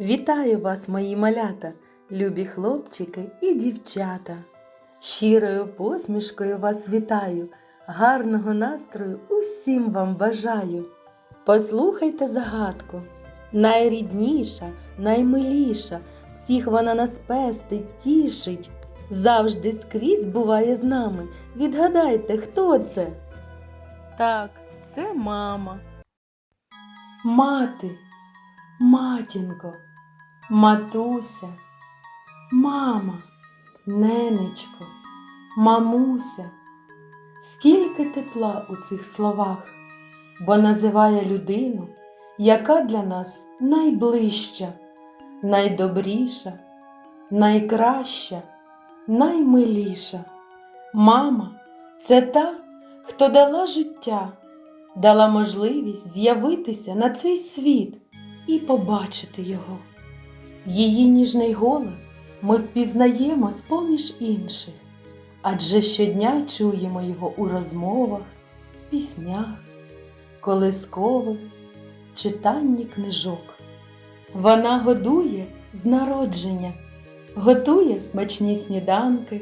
Вітаю вас, мої малята, любі хлопчики і дівчата. Щирою посмішкою вас вітаю, гарного настрою усім вам бажаю. Послухайте загадку. Найрідніша, наймиліша, всіх вона нас пестить, тішить. Завжди скрізь буває з нами. Відгадайте, хто це? Так, це мама. Мати, матінко, матуся, мама, ненечко, мамуся. Скільки тепла у цих словах, бо називає людину, яка для нас найближча, найдобріша, найкраща, наймиліша. Мама це та, хто дала життя, дала можливість з'явитися на цей світ і побачити його. Її ніжний голос ми впізнаємо з поміж інших, адже щодня чуємо його у розмовах, піснях, колискових, читанні книжок. Вона годує з народження, готує смачні сніданки,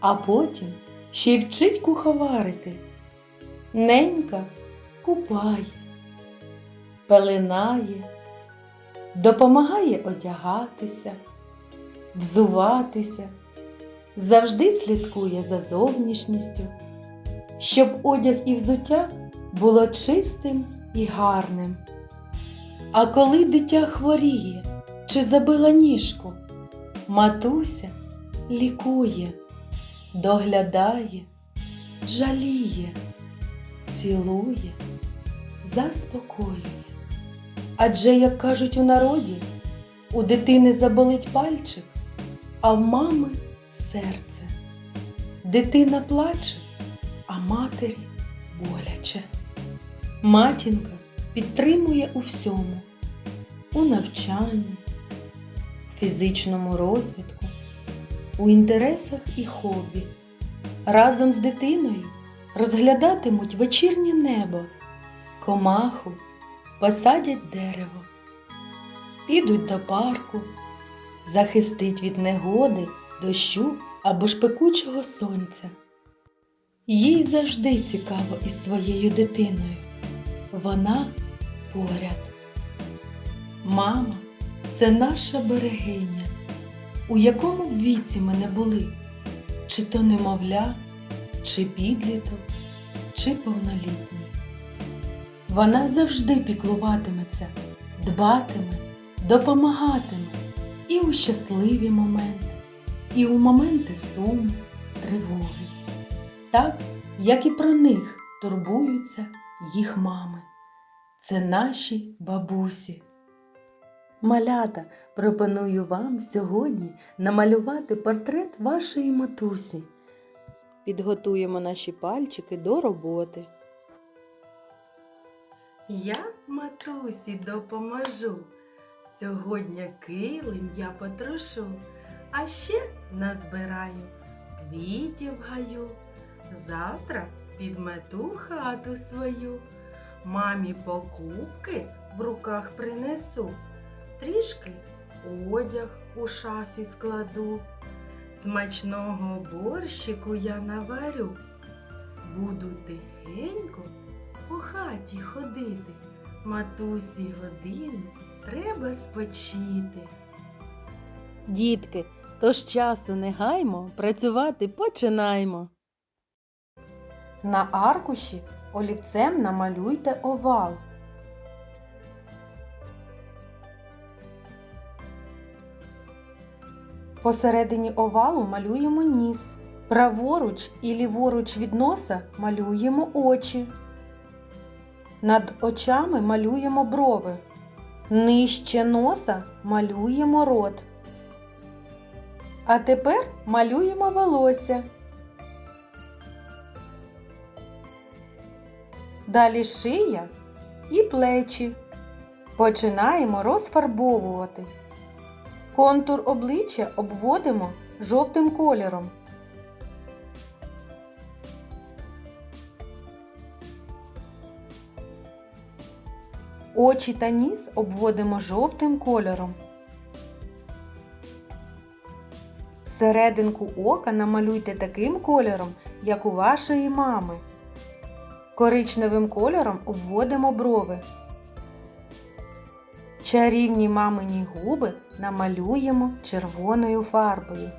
а потім ще й вчить куховарити. Ненька купає, пеленає, допомагає одягатися, взуватися, завжди слідкує за зовнішністю, щоб одяг і взуття було чистим і гарним. А коли дитя хворіє чи забила ніжку, матуся лікує, доглядає, жаліє, цілує, заспокоює. Адже, як кажуть у народі, у дитини заболить пальчик, а в мами серце. Дитина плаче, а матері боляче. Матінка підтримує у всьому, у навчанні, у фізичному розвитку, у інтересах і хобі. Разом з дитиною розглядатимуть вечірнє небо, комаху, посадять дерево, підуть до парку, захистить від негоди, дощу або ж пекучого сонця. Їй завжди цікаво із своєю дитиною. Вона поряд. Мама це наша берегиня, у якому б віці ми не були, чи то немовля, чи підліток, чи повнолітній. Вона завжди піклуватиметься, дбатиме, допомагатиме і у щасливі моменти, і у моменти суму, тривоги, так, як і про них турбуються їх мами. Це наші бабусі. Малята, пропоную вам сьогодні намалювати портрет вашої матусі. Підготуємо наші пальчики до роботи. Я матусі допоможу. Сьогодні килим я потрошу, а ще назбираю квітів гаю. Завтра підмету хату свою. Мамі покупки в руках принесу. Трішки одяг у шафі складу. Смачного борщику я наварю. Буду тихенько по хаті ходити. Матусі годину треба спочити. Дітки, тож часу не гаймо, працювати починаймо. На аркуші олівцем намалюйте овал. Посередині овалу малюємо ніс. Праворуч і ліворуч від носа малюємо очі. Над очами малюємо брови. Нижче носа малюємо рот. А тепер малюємо волосся. Далі шия і плечі. Починаємо розфарбовувати. Контур обличчя обводимо жовтим кольором. Очі та ніс обводимо жовтим кольором. Серединку ока намалюйте таким кольором, як у вашої мами. Коричневим кольором обводимо брови. Чарівні мамині губи намалюємо червоною фарбою.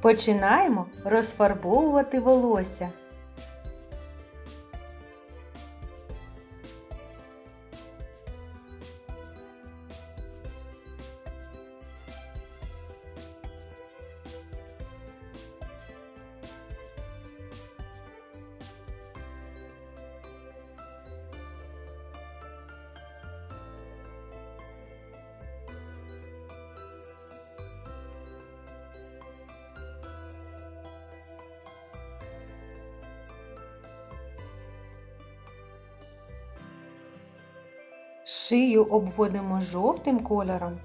Починаємо розфарбовувати волосся. Шию обводимо жовтим кольором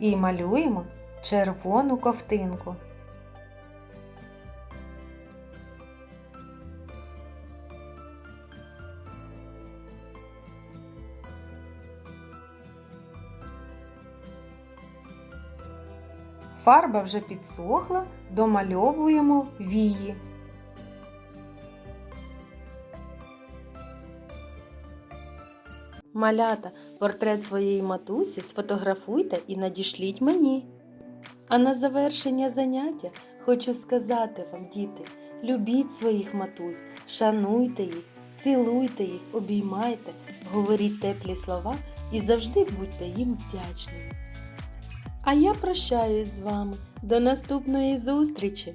і малюємо червону ковтинку. Фарба вже підсохла, домальовуємо вії. Малята, портрет своєї матусі сфотографуйте і надішліть мені. А на завершення заняття хочу сказати вам, діти, любіть своїх матусь, шануйте їх, цілуйте їх, обіймайте, говоріть теплі слова і завжди будьте їм вдячними. А я прощаюсь з вами. До наступної зустрічі!